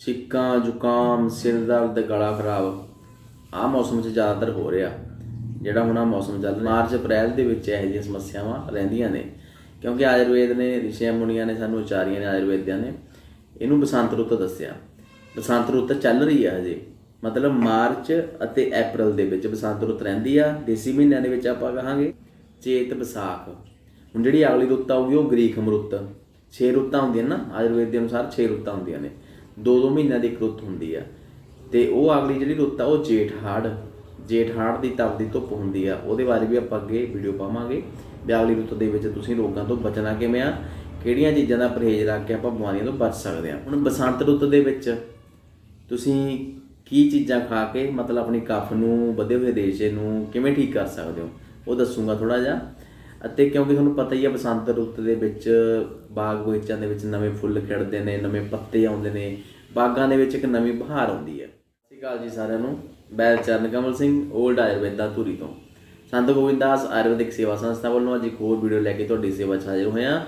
ਛਿੱਕਾਂ, ਜ਼ੁਕਾਮ, ਸਿਰ ਦਰਦ, ਗਲਾ ਖਰਾਬ, ਆਹ ਮੌਸਮ 'ਚ ਜ਼ਿਆਦਾਤਰ ਹੋ ਰਿਹਾ। ਜਿਹੜਾ ਹੁਣ ਆ ਮੌਸਮ ਚੱਲ ਰਿਹਾ, ਮਾਰਚ, ਅਪ੍ਰੈਲ ਦੇ ਵਿੱਚ ਇਹੋ ਜਿਹੀਆਂ ਸਮੱਸਿਆਵਾਂ ਰਹਿੰਦੀਆਂ ਨੇ। ਕਿਉਂਕਿ ਆਯੁਰਵੇਦ ਨੇ, ਰਿਸ਼ੀਆਂ ਮੁਨੀਆਂ ਨੇ, ਸਾਨੂੰ ਉਚਾਰੀਆਂ ਨੇ ਆਯੁਰਵੇਦਿਆਂ ਨੇ, ਇਹਨੂੰ ਬਸੰਤ ਰੁੱਤ ਦੱਸਿਆ। ਬਸੰਤ ਰੁੱਤ ਚੱਲ ਰਹੀ ਹੈ ਹਜੇ। ਮਤਲਬ ਮਾਰਚ ਅਤੇ ਅਪ੍ਰੈਲ ਦੇ ਵਿੱਚ ਬਸੰਤ ਰੁੱਤ ਰਹਿੰਦੀ ਆ, ਦੇਸੀ ਮਹੀਨਿਆਂ ਦੇ ਵਿੱਚ ਆਪਾਂ ਕਹਾਂਗੇ ਚੇਤ ਵਿਸਾਖ ਹੁਣ ਜਿਹੜੀ ਅਗਲੀ ਰੁੱਤ ਆਊਗੀ, ਉਹ ਗ੍ਰੀਕ ਰੁੱਤ 6 ਰੁੱਤਾਂ ਹੁੰਦੀਆਂ ਨਾ ਆਯੁਰਵੇਦ ਦੇ ਅਨੁਸਾਰ 6 ਰੁੱਤਾਂ ਹੁੰਦੀਆਂ ਨੇ। ਦੋ ਦੋ ਮਹੀਨਿਆਂ ਦੀ ਇੱਕ ਰੁੱਤ ਹੁੰਦੀ ਆ। ਤੇ ਉਹ ਅਗਲੀ ਜਿਹੜੀ ਰੁੱਤ ਆ, ਉਹ ਜੇਠ ਹਾੜ। ਜੇਠ ਹਾੜ ਦੀ ਤਪਦੀ ਧੁੱਪ ਹੁੰਦੀ ਆ। ਉਹਦੇ ਬਾਰੇ ਵੀ ਆਪਾਂ ਅੱਗੇ ਵੀਡੀਓ ਪਾਵਾਂਗੇ। ਵੀ ਅਗਲੀ ਰੁੱਤ ਦੇ ਵਿੱਚ ਤੁਸੀਂ ਰੋਗਾਂ ਤੋਂ ਬਚਣਾ ਕਿਵੇਂ ਆ? ਕਿਹੜੀਆਂ ਚੀਜ਼ਾਂ ਦਾ ਪਰਹੇਜ਼ ਰੱਖ ਕੇ ਆਪਾਂ ਬਿਮਾਰੀਆਂ ਤੋਂ ਬਚ ਸਕਦੇ ਆ? ਹੁਣ ਬਸੰਤ ਰੁੱਤ ਦੇ ਵਿੱਚ ਤੁਸੀਂ ਕੀ ਚੀਜ਼ਾਂ ਖਾ ਕੇ, ਮਤਲਬ ਆਪਣੀ ਕਫ ਨੂੰ, ਵਧੇ ਹੋਏ ਰੇਸ਼ੇ ਨੂੰ ਕਿਵੇਂ ਠੀਕ ਕਰ ਸਕਦੇ ਹੋ? ਉਹ ਦੱਸੂਗਾ ਥੋੜਾ ਜਿਹਾ। ਅਤੇ ਕਿਉਂਕਿ ਤੁਹਾਨੂੰ ਪਤਾ ਹੀ ਆ, ਬਸੰਤ ਰੁੱਤ ਦੇ ਵਿੱਚ ਬਾਗ ਬਗੀਚਿਆਂ ਦੇ ਵਿੱਚ ਨਵੇਂ ਫੁੱਲ ਖਿੜਦੇ ਨੇ, ਨਵੇਂ ਪੱਤੇ ਆਉਂਦੇ ਨੇ। ਬਾਗਾਂ ਦੇ ਵਿੱਚ ਇੱਕ ਨਵੀਂ ਬਹਾਰ ਆਉਂਦੀ ਹੈ। ਸਤਿ ਸ਼੍ਰੀ ਅਕਾਲ ਜੀ ਸਾਰਿਆਂ ਨੂੰ। ਮੈਂ ਚਰਨ ਕਮਲ ਸਿੰਘ 올ਡ ਆਯੁਰਵੇਦਾ ਧੂਰੀ ਤੋਂ। ਸੰਤ ਗੋਬਿੰਦਾਸ ਆਯੁਰਵੈਦਿਕ ਸੇਵਾ ਸੰਸਥਾ ਵੱਲੋਂ ਅੱਜ ਇੱਕ ਹੋਰ ਵੀਡੀਓ ਲੈ ਕੇ ਤੁਹਾਡੀ ਸੇਵਾ 'ਚ ਹਾਜ਼ਰ ਹੋਏ ਹਾਂ।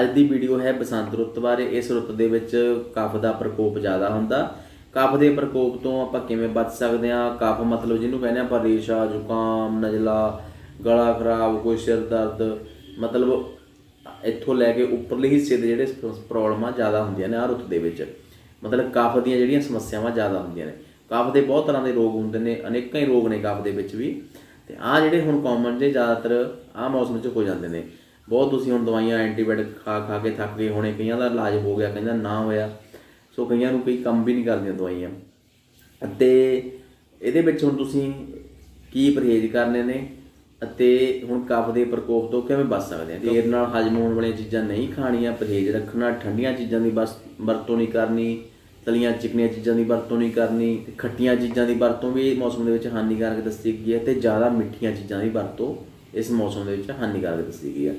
ਅੱਜ ਦੀ ਵੀਡੀਓ ਹੈ ਬਸੰਤ ਰੁੱਤ ਬਾਰੇ। ਇਸ ਰੁੱਤ ਦੇ ਵਿੱਚ ਕਫ ਦਾ ਪ੍ਰਕੋਪ ਜ਼ਿਆਦਾ ਹੁੰਦਾ। ਕਫ ਦੇ ਪ੍ਰਕੋਪ ਤੋਂ ਆਪਾਂ ਕਿਵੇਂ ਬਚ ਸਕਦੇ ਹਾਂ? ਕਫ ਮਤਲਬ ਜਿਹਨੂੰ ਕਹਿੰਦੇ ਆਪਾਂ ਰੇਸ਼ਾ, ਜ਼ੁਕਾਮ, ਨਜ਼ਲਾ, ਗਲਾ ਖਰਾਬ, ਕੋਈ ਸਿਰ ਦਰਦ। ਮਤਲਬ ਇੱਥੋਂ ਲੈ ਕੇ ਉੱਪਰਲੇ ਹਿੱਸੇ ਦੇ ਜਿਹੜੇ ਪ੍ਰੋਬਲਮਾਂ ਜ਼ਿਆਦਾ ਹੁੰਦੀਆਂ ਨੇ ਆਹ ਰੁੱਤ ਦੇ ਵਿੱਚ। ਮਤਲਬ ਕਫ ਦੀਆਂ ਜਿਹੜੀਆਂ ਸਮੱਸਿਆਵਾਂ ਜ਼ਿਆਦਾ ਹੁੰਦੀਆਂ ਨੇ। ਕਫ ਦੇ ਬਹੁਤ ਤਰ੍ਹਾਂ ਦੇ ਰੋਗ ਹੁੰਦੇ ਨੇ, ਅਨੇਕਾਂ ਹੀ ਰੋਗ ਨੇ ਕਫ ਦੇ ਵਿੱਚ ਵੀ। ਤੇ ਆਹ ਜਿਹੜੇ ਹੁਣ ਕਾਮਨ ਜੇ ਜ਼ਿਆਦਾਤਰ, ਆਹ ਮੌਸਮ 'ਚ ਹੋ ਜਾਂਦੇ ਨੇ। ਬਹੁਤ ਤੁਸੀਂ ਹੁਣ ਦਵਾਈਆਂ ਐਂਟੀਬਾਇਓਟਿਕ ਖਾ ਖਾ ਕੇ ਥੱਕ ਗਏ ਹੋਣੇ, ਕਈਆਂ ਦਾ ਇਲਾਜ ਹੋ ਗਿਆ, ਕਈਆਂ ਦਾ ਨਾ ਹੋਇਆ। ਸੋ ਕਈਆਂ ਨੂੰ ਕੋਈ ਕੰਮ ਵੀ ਨਹੀਂ ਕਰਦੀਆਂ ਦਵਾਈਆਂ। ਅਤੇ ਇਹਦੇ ਵਿੱਚ ਹੁਣ ਤੁਸੀਂ ਕੀ ਪਰਹੇਜ਼ ਕਰਨੇ ਨੇ? ਅਤੇ ਹੁਣ ਕਫ ਦੇ ਪ੍ਰਕੋਪ ਤੋਂ ਕਿਵੇਂ ਬਚ ਸਕਦੇ ਹਾਂ ਦੇਰ ਨਾਲ ਹਜਮ ਹੋਣ ਵਾਲੀਆਂ ਚੀਜ਼ਾਂ ਨਹੀਂ ਖਾਣੀਆਂ, ਪਰਹੇਜ਼ ਰੱਖਣਾ, ਠੰਡੀਆਂ ਚੀਜ਼ਾਂ ਦੀ ਬਸ ਵਰਤੋਂ ਨਹੀਂ ਕਰਨੀ ਤਲੀਆਂ ਚਿਕਨੀਆਂ ਚੀਜ਼ਾਂ ਦੀ ਵਰਤੋਂ ਨਹੀਂ ਕਰਨੀ, ਤੇ ਖੱਟੀਆਂ ਚੀਜ਼ਾਂ ਦੀ ਵਰਤੋਂ ਵੀ ਇਹ ਮੌਸਮ ਦੇ ਵਿੱਚ ਹਾਨੀਕਾਰਕ ਦੱਸੀ ਗਈ ਹੈ, ਤੇ ਜ਼ਿਆਦਾ ਮਿੱਠੀਆਂ ਚੀਜ਼ਾਂ ਦੀ ਵਰਤੋਂ ਇਸ ਮੌਸਮ ਦੇ ਵਿੱਚ ਹਾਨੀਕਾਰਕ ਦੱਸੀ ਗਈ ਹੈ।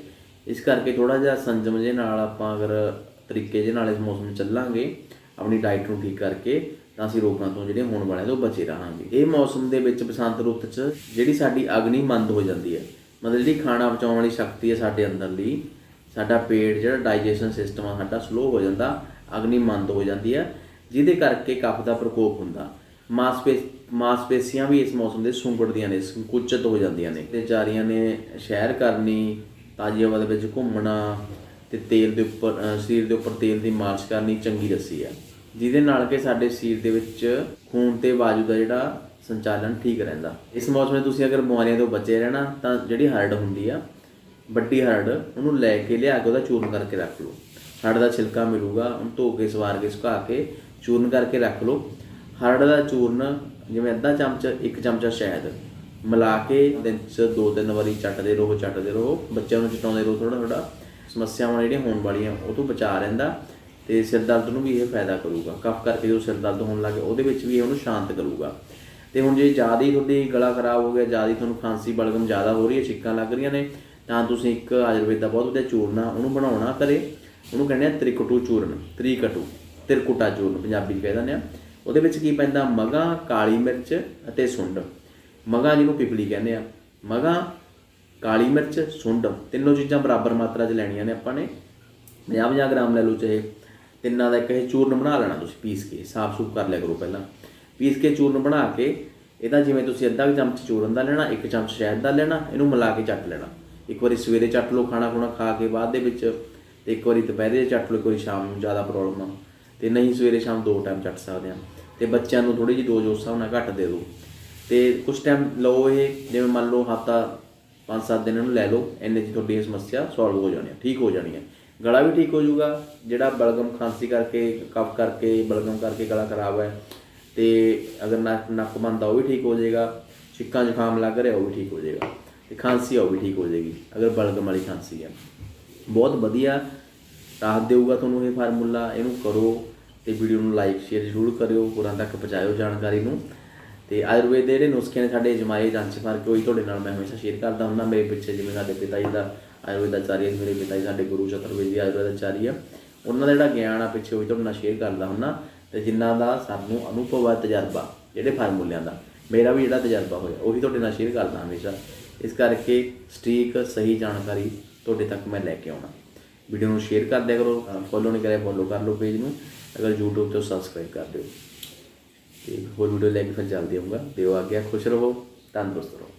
ਇਸ ਕਰਕੇ ਥੋੜਾ ਜਿਹਾ ਸੰਜਮ ਜੇ ਨਾਲ ਆਪਾਂ ਅਗਰ ਤਰੀਕੇ ਜੇ ਨਾਲ ਇਸ ਮੌਸਮ ਚੱਲਾਂਗੇ, ਆਪਣੀ ਡਾਈਟ ਨੂੰ ਠੀਕ ਕਰਕੇ, ਤਾਂ ਅਸੀਂ ਰੋਗਾਂ ਤੋਂ ਜਿਹੜੇ ਹੋਣ ਵਾਲਿਆਂ ਤੋਂ ਬਚੇ ਰਹਾਂਗੇ। ਇਹ ਮੌਸਮ ਦੇ ਵਿੱਚ ਬਸੰਤ ਰੁੱਤ 'ਚ ਜਿਹੜੀ ਸਾਡੀ ਅਗਨੀ ਮੰਦ ਹੋ ਜਾਂਦੀ ਹੈ, ਮਤਲਬ ਜਿਹੜੀ ਖਾਣਾ ਪਚਾਉਣ ਵਾਲੀ ਸ਼ਕਤੀ ਹੈ ਸਾਡੇ ਅੰਦਰਲੀ ਸਾਡਾ ਪੇਟ ਜਿਹੜਾ ਡਾਈਜੈਸ਼ਨ ਸਿਸਟਮ ਆ, ਸਾਡਾ ਸਲੋ ਹੋ ਜਾਂਦਾ ਅਗਨੀ ਮੰਦ ਹੋ ਜਾਂਦੀ ਹੈ। ਜਿਹਦੇ ਕਰਕੇ ਕਫ ਦਾ ਪ੍ਰਕੋਪ ਹੁੰਦਾ। ਮਾਸਪੇ ਮਾਸਪੇਸ਼ੀਆਂ ਵੀ ਇਸ ਮੌਸਮ ਦੇ ਸੁੰਗੜਦੀਆਂ ਨੇ, ਸੰਕੁਚਿਤ ਹੋ ਜਾਂਦੀਆਂ ਨੇ। ਤੇ ਚਾਰੀਆਂ ਨੇ ਸ਼ਹਿਰ ਕਰਨੀ ਤਾਜ਼ੀ ਹਵਾ ਦੇ ਵਿੱਚ ਘੁੰਮਣਾ ਤੇ ਤੇਲ ਦੇ ਉੱਪਰ ਸਰੀਰ ਦੇ ਉੱਪਰ ਤੇਲ ਦੀ ਮਾਲਿਸ਼ ਕਰਨੀ ਚੰਗੀ ਰੱਸੀ ਆ। ਜਿਹਦੇ ਨਾਲ ਕਿ ਸਾਡੇ ਸਰੀਰ ਦੇ ਵਿੱਚ ਖੂਨ ਤੇ ਵਾਯੂ ਦਾ ਜਿਹੜਾ ਸੰਚਾਲਨ ਠੀਕ ਰਹਿੰਦਾ। ਇਸ ਮੌਸਮ ਵਿੱਚ ਤੁਸੀਂ ਅਗਰ ਬਿਮਾਰੀਆਂ ਤੋਂ ਬਚੇ ਰਹਿਣਾ, ਤਾਂ ਜਿਹੜੀ ਹਰੜ ਹੁੰਦੀ ਆ, ਵੱਡੀ ਹਰੜ ਉਹਨੂੰ ਲੈ ਕੇ ਲਿਆ ਕੇ ਉਹਦਾ ਚੂਰਨ ਕਰਕੇ ਰੱਖ ਲਓ। ਹਰੜ ਦਾ ਛਿਲਕਾ ਮਿਲੂਗਾ, ਉਹਨੂੰ ਧੋ ਕੇ, ਸਵਾਰ ਕੇ, ਸੁਕਾ ਕੇ ਚੂਰਨ ਕਰਕੇ ਰੱਖ ਲਓ। ਹਰੜ ਦਾ ਚੂਰਨ ਜਿਵੇਂ ਅੱਧਾ ਚਮਚ, ਇੱਕ ਚਮਚਾ ਸ਼ਹਿਦ ਮਿਲਾ ਕੇ ਦਿਨ ਚ ਦੋ ਤਿੰਨ ਵਾਰੀ ਚੱਟਦੇ ਰਹੋ ਚੱਟਦੇ ਰਹੋ। ਬੱਚਿਆਂ ਨੂੰ ਚਟਾਉਂਦੇ ਰਹੋ ਥੋੜਾ ਥੋੜਾ ਸਮੱਸਿਆਵਾਂ ਜਿਹੜੀਆਂ ਹੋਣ ਵਾਲੀਆਂ, ਉਹ ਤੋਂ ਬਚਾ ਰਹਿੰਦਾ ਤੇ ਸਿਰ ਦਰਦ ਨੂੰ ਵੀ ਇਹ ਫਾਇਦਾ ਕਰੂਗਾ। ਕਫ ਕਰਕੇ ਜੋ ਸਿਰ ਦਰਦ ਹੋਣ ਲੱਗੇ ਉਹਦੇ ਵਿੱਚ ਵੀ ਇਹ ਉਹਨੂੰ ਸ਼ਾਂਤ ਕਰੂਗਾ। ਤੇ ਹੁਣ ਜੇ ਜ਼ਿਆਦਾ ਹੀ ਤੁਹਾਡੀ ਗਲਾ ਖਰਾਬ ਹੋ ਗਿਆ, ਜ਼ਿਆਦਾ ਹੀ ਤੁਹਾਨੂੰ ਖਾਂਸੀ, ਬਲਗਮ ਜ਼ਿਆਦਾ ਹੋ ਰਹੀ ਹੈ, ਛਿੱਕਾਂ ਲੱਗ ਰਹੀਆਂ ਨੇ, ਤਾਂ ਤੁਸੀਂ ਇੱਕ ਆਯੁਰਵੇਦ ਦਾ ਬਹੁਤ ਵਧੀਆ ਚੂਰਨਾ ਉਹਨੂੰ ਬਣਾਉਣਾ ਕਰੇ। ਉਹਨੂੰ ਕਹਿੰਦੇ ਆ ਤ੍ਰਿਕਟੂ ਚੂਰਨ, ਤ੍ਰਿਕਟੂ। ਤਿਰਕੁਟਾ ਚੂਰਨ ਪੰਜਾਬੀ ਚ ਕਹਿ ਦਿੰਦੇ ਆ। ਉਹਦੇ ਵਿੱਚ ਕੀ ਪੈਂਦਾ? ਮਗਾ ਕਾਲੀ ਮਿਰਚ ਅਤੇ ਸੁੰਡ। ਮਗਾ ਜਿਹਨੂੰ ਪਿਪਲੀ ਕਹਿੰਦੇ ਆ। ਮਗਾ, ਕਾਲੀ ਮਿਰਚ, ਸੁੰਡ। ਤਿੰਨੋਂ ਚੀਜ਼ਾਂ ਬਰਾਬਰ ਮਾਤਰਾ 'ਚ ਲੈਣੀਆਂ ਨੇ ਆਪਾਂ ਨੇ। 50-50 ਗ੍ਰਾਮ ਲੈ ਲਓ ਚਾਹੇ। ਤਿੰਨਾਂ ਦਾ ਇੱਕ ਇਹ ਚੂਰਨ ਬਣਾ ਲੈਣਾ ਤੁਸੀਂ ਪੀਸ ਕੇ। ਸਾਫ਼ ਸੂਫ ਕਰ ਲਿਆ ਕਰੋ ਪਹਿਲਾਂ। ਪੀਸ ਕੇ ਚੂਰਨ ਬਣਾ ਕੇ, ਇਹਦਾ ਜਿਵੇਂ ਤੁਸੀਂ ਅੱਧਾ ਕੁ ਚਮਚ ਚੂਰਨ ਦਾ ਲੈਣਾ, ਇੱਕ ਚਮਚ ਸ਼ਹਿਦ ਦਾ ਲੈਣਾ, ਇਹਨੂੰ ਮਿਲਾ ਕੇ ਚੱਟ ਲੈਣਾ। ਇੱਕ ਵਾਰੀ ਸਵੇਰੇ ਚੱਟ ਲਓ ਖਾਣਾ ਖੁਣਾ ਖਾ ਕੇ ਬਾਅਦ ਦੇ ਵਿੱਚ, ਤੇ ਇੱਕ ਵਾਰੀ ਦੁਪਹਿਰੇ ਚੱਟ ਲਓ, ਇੱਕ ਵਾਰੀ ਸ਼ਾਮ ਨੂੰ ਜ਼ਿਆਦਾ ਪ੍ਰੋਬਲਮ ਆ। ਤੇ ਨਹੀਂ ਸਵੇਰੇ ਸ਼ਾਮ ਦੋ ਟਾਈਮ ਚੱਟ ਸਕਦੇ ਆ ਤੇ ਬੱਚਿਆਂ ਨੂੰ ਥੋੜੀ ਜਿਹੀ ਡੋਜ਼ ਉਸ ਹਿਸਾਬ ਨਾਲ ਘੱਟ ਦੇ ਦਿਓ। ਤੇ ਕੁਝ ਟਾਈਮ ਲਓ ਇਹ, ਜਿਵੇਂ ਮੰਨ ਲਓ ਹਫਤਾ 5-7 ਦਿਨ ਇਹਨੂੰ ਲੈ ਲਓ, ਇੰਨੇ 'ਚ ਤੁਹਾਡੀ ਇਹ ਸਮੱਸਿਆ ਸੋਲਵ ਹੋ ਜਾਣੀ ਹੈ ਠੀਕ ਹੋ ਜਾਣੀ ਹੈ ਗਲਾ ਵੀ ਠੀਕ ਹੋ ਜਾਊਗਾ, ਜਿਹੜਾ ਬਲਗਮ ਖਾਂਸੀ ਕਰਕੇ, ਕਫ ਕਰਕੇ, ਬਲਗਮ ਕਰਕੇ ਗਲਾ ਖਰਾਬ ਹੈ, ਤੇ ਅਗਰ ਨੱਕ ਨੱਕ ਬੰਦ ਆ, ਉਹ ਵੀ ਠੀਕ ਹੋ ਜਾਏਗਾ। ਛਿੱਕਾਂ ਜ਼ੁਕਾਮ ਲੱਗ ਰਿਹਾ, ਉਹ ਵੀ ਠੀਕ ਹੋ ਜਾਏਗਾ। ਤੇ ਖਾਂਸੀ ਆ, ਉਹ ਵੀ ਠੀਕ ਹੋ ਜਾਏਗੀ। ਅਗਰ ਬਲਗਮ ਵਾਲੀ ਖਾਂਸੀ ਹੈ। ਬਹੁਤ ਵਧੀਆ ਰਾਹਤ ਦੇਊਗਾ ਤੁਹਾਨੂੰ ਇਹ ਫਾਰਮੂਲਾ, ਇਹਨੂੰ ਕਰੋ ਤੇ ਵੀਡੀਓ ਨੂੰ ਲਾਈਕ ਸ਼ੇਅਰ ਜ਼ਰੂਰ ਕਰਿਓ, ਹੋਰਾਂ ਤੱਕ ਪਹੁੰਚਾਇਓ ਜਾਣਕਾਰੀ ਨੂੰ। ਤੇ ਆਯੁਰਵੇਦ ਦੇ ਜਿਹੜੇ ਨੁਸਖੇ ਨੇ ਸਾਡੇ ਜਮਾਏ ਜਾਂਚ ਮਾਰ ਕੇ ਉਹੀ ਤੁਹਾਡੇ ਨਾਲ ਮੈਂ ਹਮੇਸ਼ਾ ਸ਼ੇਅਰ ਕਰਦਾ ਹੁੰਦਾ। ਮੇਰੇ ਪਿੱਛੇ ਜਿਵੇਂ ਸਾਡੇ ਪਿਤਾ ਜੀ ਦਾ ਆਯੁਰਵੇਦ ਆਚਾਰੀਆ ਮੇਰੇ ਪਿਤਾ ਜੀ ਸਾਡੇ ਗੁਰੂ ਚਤੁਰਵੇਦ ਜੀ ਆਯੁਰਵੇਦ ਆਚਾਰੀਆ ਉਹਨਾਂ ਦਾ ਜਿਹੜਾ ਗਿਆਨ ਆ ਪਿੱਛੇ, ਉਹੀ ਤੁਹਾਡੇ ਨਾਲ ਸ਼ੇਅਰ ਕਰਦਾ ਹੁੰਦਾ। ਤੇ ਜਿਨ੍ਹਾਂ ਦਾ ਸਾਨੂੰ ਅਨੁਭਵ ਆ, ਤਜਰਬਾ, ਜਿਹੜੇ ਫਾਰਮੂਲਿਆਂ ਦਾ, ਮੇਰਾ ਵੀ ਜਿਹੜਾ ਤਜਰਬਾ ਹੋਇਆ, ਉਹੀ ਤੁਹਾਡੇ ਨਾਲ ਸ਼ੇਅਰ ਕਰਦਾ ਹਮੇਸ਼ਾ। ਇਸ ਕਰਕੇ ਸਟੀਕ, ਸਹੀ ਜਾਣਕਾਰੀ ਤੁਹਾਡੇ ਤੱਕ ਮੈਂ ਲੈ ਕੇ ਆਉਣਾ। ਵੀਡੀਓ ਨੂੰ ਸ਼ੇਅਰ ਕਰ ਦਿਆ ਕਰੋ ਫੋਲੋ ਨਹੀਂ ਕਰਿਆ ਫੋਲੋ ਕਰ ਲਓ ਪੇਜ ਨੂੰ। ਅਗਰ YouTube ਤੇ ਸਬਸਕ੍ਰਾਈਬ ਕਰ ਦਿਓ। ਤੇ ਹੋਰ ਵੀਡੀਓ ਲੈ ਕੇ ਫਿਰ ਜਲਦੀ ਆਊਂਗਾ ਦਿਓ ਆ ਗਿਆ ਖੁਸ਼ ਰਹੋ, ਤੰਦਰੁਸਤ ਰਹੋ।